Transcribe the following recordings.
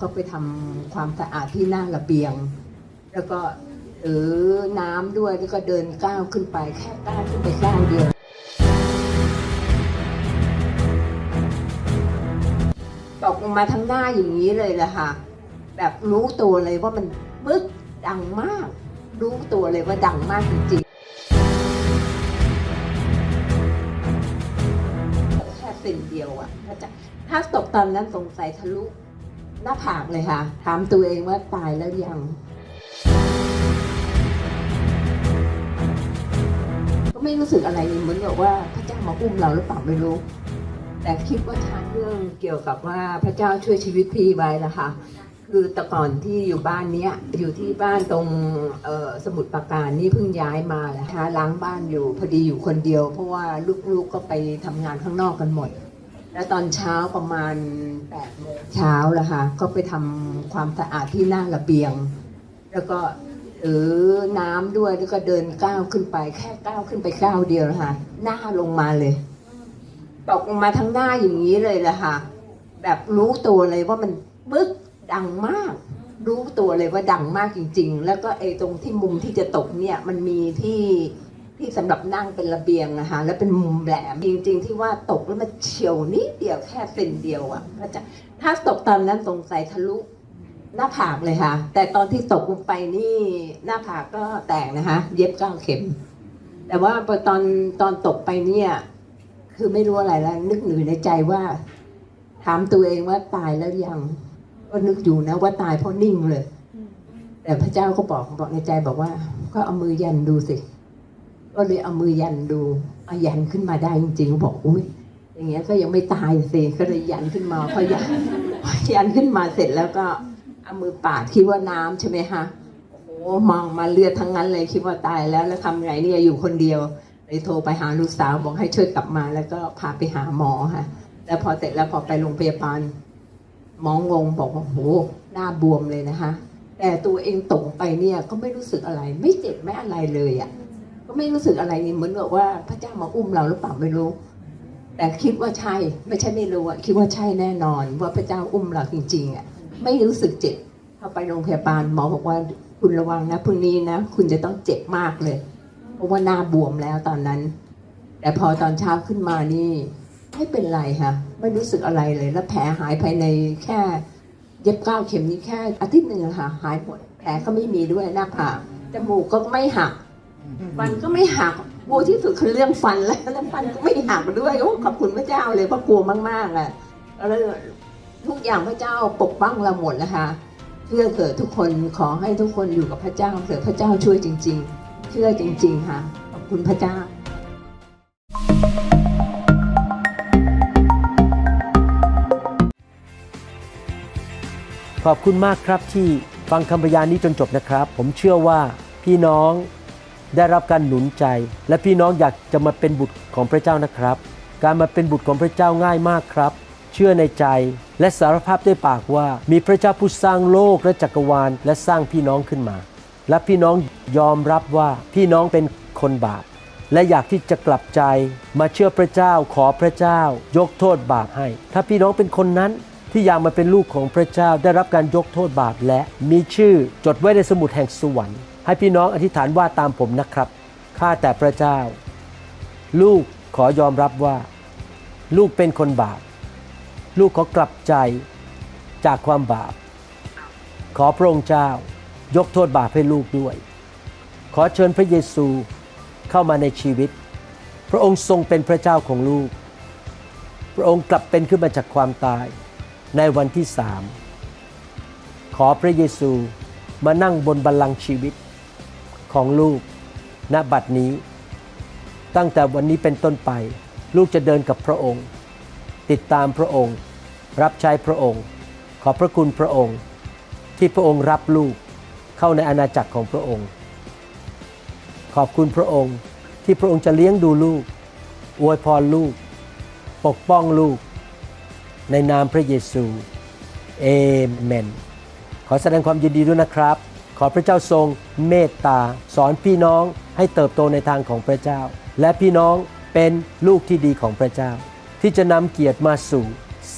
ก็ไปทำความสะอาดที่หน้าระเบียง แล้วก็เออน้ำด้วยแล้วก็เดินก้าวขึ้นไปแค่ก้าวขึ้นไปก้าวเดียวตกลงมาทั้งหน้าอย่างนี้เลยแหละค่ะ แบบรู้ตัวเลยว่ามันปึ๊กดังมาก รู้ตัวเลยว่าดังมากจริงๆแค่เซนเดียวอะถ้าตกตอนนั้นสงสัยทะลุ หน้าผากเลยค่ะ ถามตัวเองว่าตายแล้วยัง ก็ไม่รู้สึกอะไรเหมือนกับว่าพระเจ้ามาอุ้มเราหรือเปล่าไม่รู้ แต่คิดว่าทางเรื่องเกี่ยวกับว่าพระเจ้าช่วยชีวิตพี่ไว้นะคะ คือแต่ก่อนที่อยู่บ้านเนี้ยอยู่ที่บ้านตรงสมุทรปราการนี่เพิ่งย้ายมานะคะล้างบ้านอยู่พอดีอยู่คนเดียว เพราะว่าลูกๆก็ไปทำงานข้างนอกกันหมด แล้วตอนเช้าประมาณ8โมงเช้าแล้วค่ะ ก็ไปทำความสะอาดที่หน้าระเบียง แล้วก็เออน้ำด้วยแล้วก็เดินก้าวขึ้นไป แค่ก้าวขึ้นไปก้าวเดียวนะคะหน้าลงมาเลย ตกลงมาทั้งหน้าอย่างนี้เลยแหละค่ะ แบบรู้ตัวเลยว่ามันปึ๊กดังมาก รู้ตัวเลยว่าดังมากจริง ๆ แล้วก็ไอ้ตรงที่มุมที่จะตกเนี่ยมันมีที่ ที่สำหรับนั่งเป็นระเบียงนะคะแล้วเป็นมุมแหลมจริง ๆ ที่ว่าตกแล้วมันเฉียวนิดเดียวแค่เซนเดียวอะพระเจ้าถ้าตกตอนนั้นสงสัยทะลุหน้าผากเลยค่ะ แต่ตอนที่ตกลงไปนี่หน้าผากก็แตกนะคะ เย็บเก้าเข็ม แต่ว่าตอนตอนตกไปเนี่ย คือไม่รู้อะไรแล้ว นึกอยู่ในใจว่า ถามตัวเองว่าตายแล้วยัง ก็นึกอยู่นะว่าตายเพราะนิ่งเลย แต่พระเจ้าก็บอกบอกในใจบอกว่า ก็เอามือยันดูสิ ก็เลยเอามือยันดูเอายันขึ้นมาได้จริงๆบอกอุ้ยอย่างเงี้ยก็ยังไม่ตายสิก็เลยยันขึ้นมาพอยันยันขึ้นมาเสร็จแล้วก็เอามือปาดคิดว่าน้ำใช่ไหมคะโอ้โหมองมาเลือดทั้งนั้นเลยคิดว่าตายแล้วแล้วทำไงเนี่ยอยู่คนเดียวเลยโทรไปหาลูกสาวบอกให้ช่วยกลับมา แล้วก็พาไปหาหมอค่ะแล้วพอเสร็จแล้วพอไปโรงพยาบาลหมองงบอกว่าโหหน้าบวมเลยนะคะ แต่ตัวเองตกไปเนี่ยก็ไม่รู้สึกอะไร ไม่เจ็บไม่อะไรเลยอะ่ะ ก็ไม่รู้สึกอะไรเหมือนกับว่าพระเจ้ามาอุ้มเราหรือเปล่าไม่รู้ แต่คิดว่าใช่ไม่ใช่ไม่รู้อะคิดว่าใช่แน่นอน ว่าพระเจ้าอุ้มเราจริงๆอะไม่รู้สึกเจ็บพอไปโรงพยาบาลหมอบอกว่าคุณระวังนะพรุ่งนี้นะคุณจะต้องเจ็บมากเลยเพราะว่าหน้าบวมแล้วตอนนั้น แต่พอตอนเช้าขึ้นมานี่ไม่เป็นไรค่ะไม่รู้สึกอะไรเลย แล้วแผลหายภายในแค่เย็บเก้าเข็มนี้แค่อาทิตย์หนึ่งค่ะ หายหมดแผลก็ไม่มีด้วยหน้าผากจมูกก็ไม่หัก ฟันก็ไม่หักกลัวที่สุดคือเรื่องฟันแล้วแล้วฟันก็ไม่หักด้วยโอ้ขอบคุณพระเจ้าเลยเพราะกลัวมากๆอะแล้วทุกอย่างพระเจ้าปกป้องเราหมดนะคะเชื่อเถิดทุกคนขอให้ทุกคนอยู่กับพระเจ้าเถิดพระเจ้าช่วยจริง ๆ เชื่อจริง ๆ ค่ะ ขอบคุณพระเจ้าขอบคุณมากครับที่ฟังคำพยานนี้จนจบนะครับ ผมเชื่อว่าพี่น้อง ได้รับการหนุนใจ และพี่น้องอยากจะมาเป็นบุตรของพระเจ้านะครับ การมาเป็นบุตรของพระเจ้าง่ายมากครับ เชื่อในใจและสารภาพด้วยปากว่า มีพระเจ้าผู้สร้างโลกและจักรวาล และสร้างพี่น้องขึ้นมา และพี่น้องยอมรับว่าพี่น้องเป็นคนบาป และอยากที่จะกลับใจมาเชื่อพระเจ้าขอพระเจ้า ยกโทษบาปให้ ถ้าพี่น้องเป็นคนนั้นที่อยากมาเป็นลูกของพระเจ้าได้รับการยกโทษบาปและมีชื่อจดไว้ในสมุดแห่งสวรรค์ ให้พี่น้องอธิษฐานว่าตามผมนะครับ ข้าแต่พระเจ้า ลูกขอยอมรับว่า ลูกเป็นคนบาป ลูกขอกลับใจจากความบาป ขอพระองค์เจ้ายกโทษบาปให้ลูกด้วย ขอเชิญพระเยซูเข้ามาในชีวิต พระองค์ทรงเป็นพระเจ้าของลูก พระองค์กลับเป็นขึ้นมาจากความตายในวันที่สามขอพระเยซูมานั่งบนบัลลังก์ชีวิต ของลูกณบัดนี้ ตั้งแต่วันนี้เป็นต้นไป ลูกจะเดินกับพระองค์ ติดตามพระองค์ รับใช้พระองค์ ขอบพระคุณพระองค์ ที่พระองค์รับลูกเข้าในอาณาจักรของพระองค์ ขอบคุณพระองค์ที่พระองค์จะเลี้ยงดูลูก อวยพรลูก ปกป้องลูก ในนามพระเยซูเอเมน ขอแสดงความยินดีด้วยนะครับ ขอพระเจ้าทรงเมตตา สอนพี่น้องให้เติบโตในทางของพระเจ้า และพี่น้องเป็นลูกที่ดีของพระเจ้า ที่จะนำเกียรติมาสู่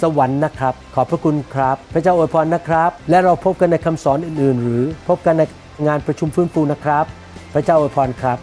สวรรค์นะครับ ขอบพระคุณครับ พระเจ้าอวยพรนะครับ และเราพบกันในคำสอนอื่นๆ หรือพบกันในงานประชุมฟื้นฟูนะครับ พระเจ้าอวยพรครับ